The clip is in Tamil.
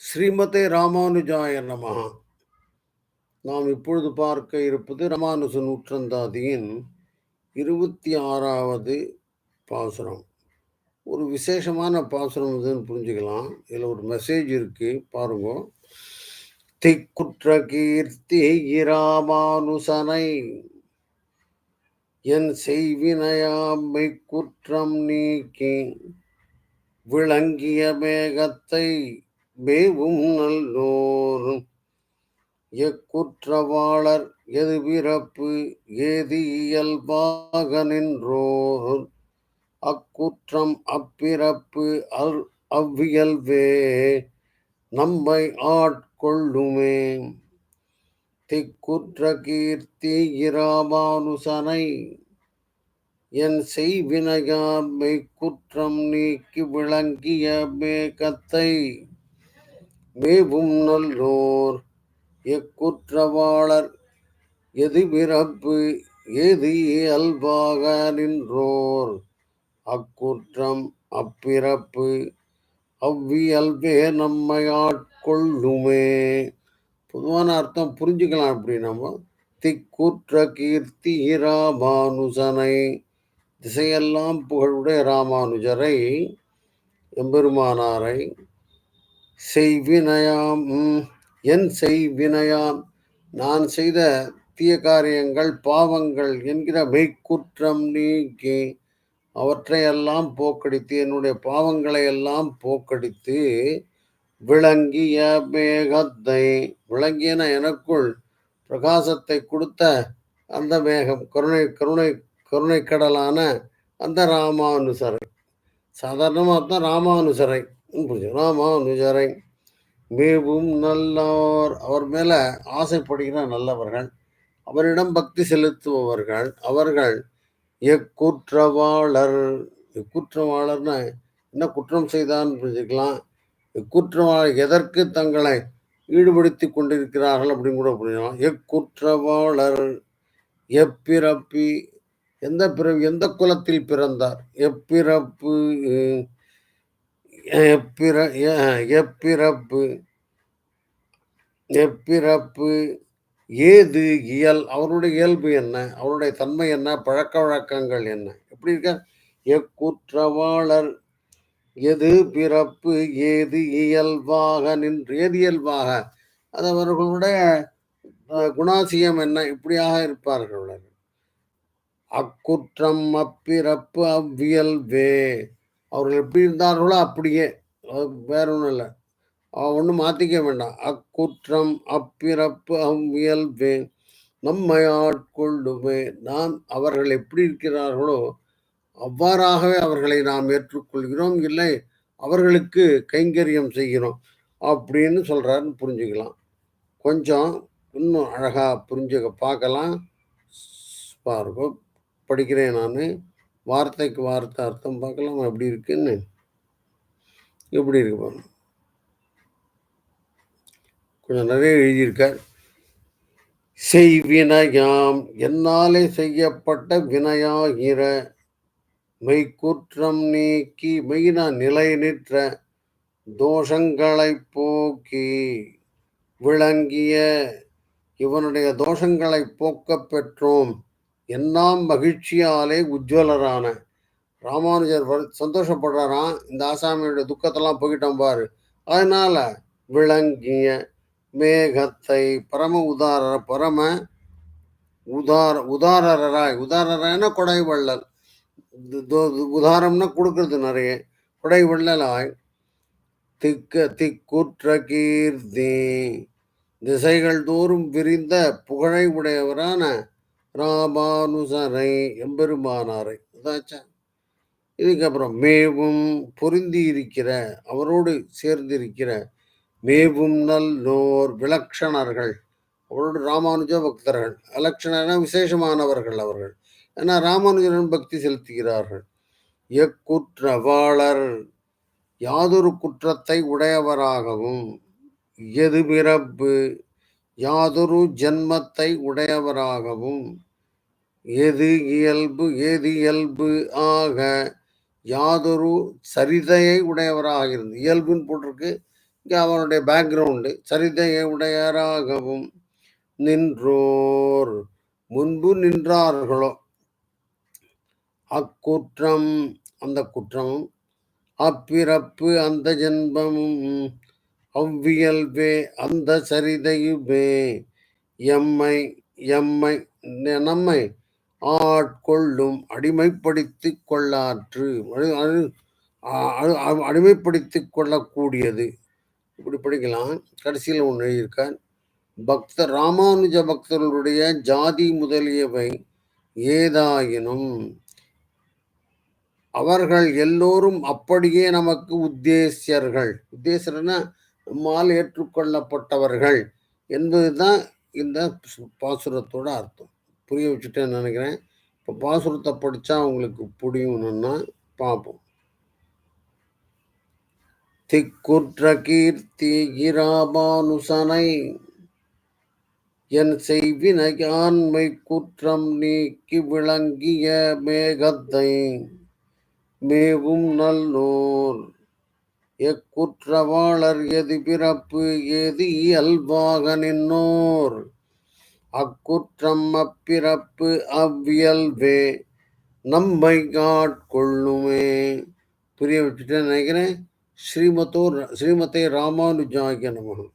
ஸ்ரீமதே ராமானுஜாய நமஹா. நாம் இப்பொழுது பார்க்க இருப்பது ராமானுஜ நூற்றந்தாதியின் இருபத்தி ஆறாவது பாசுரம். ஒரு விசேஷமான பாசுரம் இதுன்னு புரிஞ்சுக்கலாம். இதில் ஒரு மெசேஜ் இருக்கு பாருங்க. திக்குற்ற கீர்த்தி இராமானுசனை என் செய்வினையாமை குற்றம் நீக்கி விளங்கிய மேகத்தை மேவும் நல்லோரும். எக்குற்றவாளர் எது பிறப்பு ஏது இயல்பாக நின்றோர் அக்குற்றம் அப்பிறப்பு அல் அவ்வியல்வே நம்மை ஆட்கொள்ளுமே. திக்குற்ற கீர்த்தி இராமானுசனை என் செய்வினையாமை குற்றம் நீக்கி விளங்கிய மேகத்தை மேவும் நல்லோர். எக்குற்றவாளர் எது பிறப்பு எது இயல்பாக நின்றோர். அக்குற்றம் அப்பிறப்பு அவ்வியல்பே நம்மை ஆட்கொள்ளுமே பொதுவான அர்த்தம் புரிஞ்சுக்கலாம் அப்படி நம்ம? திக்குற்ற கீர்த்தி ராமானுஜனை திசையெல்லாம் புகழுடைய ராமானுஜரை எம்பெருமானாரை செய்வினையாம் என் செய்வினையாம். நான் செய்த தீய காரியங்கள் பாவங்கள் என்கிற மெய்க்குற்றம் நீக்கி அவற்றையெல்லாம் போக்கடித்து என்னுடைய பாவங்களை எல்லாம் போக்கடித்து விளங்கிய மேகத்தை விளங்கியன எனக்குள் பிரகாசத்தை கொடுத்த அந்த மேகம் கருணை கருணை கருணைக்கடலான அந்த ராமானுசரை. சாதாரணமாக தான் ராமானுசரை. புரிஞ்சு ராமானுஜரை மேவும் நல்லார் அவர் மேலே ஆசைப்படுகிற நல்லவர்கள் அவரிடம் பக்தி செலுத்துபவர்கள் அவர்கள் எக்குற்றவாளர் எக்குற்றவாளர்னா என்ன குற்றம் செய்தான்னு புரிஞ்சுக்கலாம் எக்குற்றவாளர் எதற்கு தங்களை ஈடுபடுத்தி கொண்டிருக்கிறார்கள் அப்படின்னு கூட புரியலாம் எக்குற்றவாளர் எப்பிறப்பி எந்த பிறவி எந்த குலத்தில் பிறந்தார்? எப்பிறப்பு எப்பிற எப்பிறப்பு எப்பிறப்பு ஏது இயல் அவருடைய இயல்பு என்ன? அவருடைய தன்மை என்ன? பழக்க வழக்கங்கள் என்ன? எப்படி இருக்க? எக்குற்றவாளர் எது பிறப்பு ஏது இயல்பாக நின்று ஏது இயல்பாக? அது அவர்களுடைய குணாசியம் என்ன? இப்படியாக இருப்பார்கள் அக்குற்றம் அப்பிறப்பு அவ்வியல்வே. அவர்கள் எப்படி இருந்தார்களோ அப்படியே. வேற ஒன்றும் இல்லை. ஒன்றும் மாற்றிக்க வேண்டாம். அக்குற்றம் அப்பிறப்பு அவ்வியல்வே நம்மை ஆட்கொள்ளுமே நாம் அவர்கள் எப்படி இருக்கிறார்களோ அவ்வாறாகவே அவர்களை நாம் ஏற்றுக்கொள்கிறோம். இல்லை அவர்களுக்கு கைங்கரியம் செய்கிறோம். அப்படின்னு சொல்கிறாருன்னு புரிஞ்சுக்கலாம். கொஞ்சம் இன்னும் அழகாக புரிஞ்சுக்க பார்க்கலாம். பாருங்க படிக்கிறேன் நான். வார்த்தைக்கு வார்த்தை அர்த்தம் பார்க்கலாம். எப்படி இருக்குன்னு எப்படி இருக்கு பாருங்க. கொஞ்சம் நிறைய எழுதியிருக்கார். செய்வினையாம் என்னாலே செய்யப்பட்ட வினையாகிற மெய்க்குற்றம் நீக்கி மெய்னா நிலை நிற்ற தோஷங்களை போக்கி விளங்கிய இவனுடைய தோஷங்களை போக்க பெற்றோம். எல்லாம் மகிழ்ச்சியாலே உஜ்வலரான. ராமானுஜர் சந்தோஷப்படுறாராம். இந்த ஆசாமியோட துக்கத்தெல்லாம் போய்கிட்டோம் பாரு. அதனால விளங்கிய மேகத்தை பரம உதார பரம உதார உதாரராய். உதாரரான கொடை வள்ளல் உதாரம்னா கொடுக்கறது நிறைய. கொடை வள்ளலாய் திக்க திக்குற்ற கீர்த்தி. திசைகள் தோறும் விரிந்த புகழை உடையவரான ராமானுசரை எம்பெருமானாரை. அதாச்சா இதுக்கப்புறம் மேவும் பொருந்தி இருக்கிற அவரோடு சேர்ந்திருக்கிற மேவும் நல்லோர் விலக்ஷணர்கள். அவரோடு ராமானுஜ பக்தர்கள் அலட்சண விசேஷமானவர்கள் அவர்கள். ஏன்னா ராமானுஜரன் பக்தி செலுத்துகிறார்கள். எக்குற்றவாளர் யாதொரு குற்றத்தை உடையவராகவும் எது பிறப்பு யாதொரு ஜென்மத்தை உடையவராகவும் எது இயல்பு ஏது இயல்பு ஆக யாதொரு சரிதையை உடையவராக இருந்து இயல்புன்னு போட்டிருக்கு. இங்கே அவனுடைய பேக்ரவுண்டு சரிதையை உடையராகவும் நின்றோர். முன்பு நின்றார்களோ? அக்குற்றம் அந்த குற்றமும் அப்பிறப்பு அந்த ஜென்மமும் அவ்வியல்பே அந்த சரிதையுமே. எம்மை எம்மை நம்மை ஆட்கொள்ளும் அடிமைப்படுத்தி கொள்ளாற்று. அடிமைப்படுத்தி கொள்ளக்கூடியது. இப்படி படிக்கலாம். கடைசியில் ஒன்று எழுதியிருக்கார். பக்தர் ராமானுஜ பக்தர்களுடைய ஜாதி முதலியவை ஏதாயினும் அவர்கள் எல்லோரும் அப்படியே நமக்கு உத்தேசியர்கள். உத்தேசர்னா நம்மால் ஏற்றுக்கொள்ளப்பட்டவர்கள் என்பதுதான் இந்த பாசுரத்தோட அர்த்தம். புரிய வச்சுட்டேன்னு நினைக்கிறேன். இப்போ பாசுரத்தை படித்தா உங்களுக்கு புரியணும்னா பார்ப்போம் திக்குற்ற கீர்த்தி இராபானுசனை என் செய்வினையான்மை குற்றம் நீக்கி விளங்கிய மேகத்தை மேவும் நல்லோர் எக்குற்றவாளர் எது பிறப்பு எது இயல்பாக நின்னோர்? அக்குற்றம் அப்பிறப்பு அவ்வியல்வே நம்மை காட்கொள்ளுமே. புரிய வச்சுட்டேன் நினைக்கிறேன். ஸ்ரீமத்தோர் ஸ்ரீமத்தை ராமானுஜாகிய நமகம்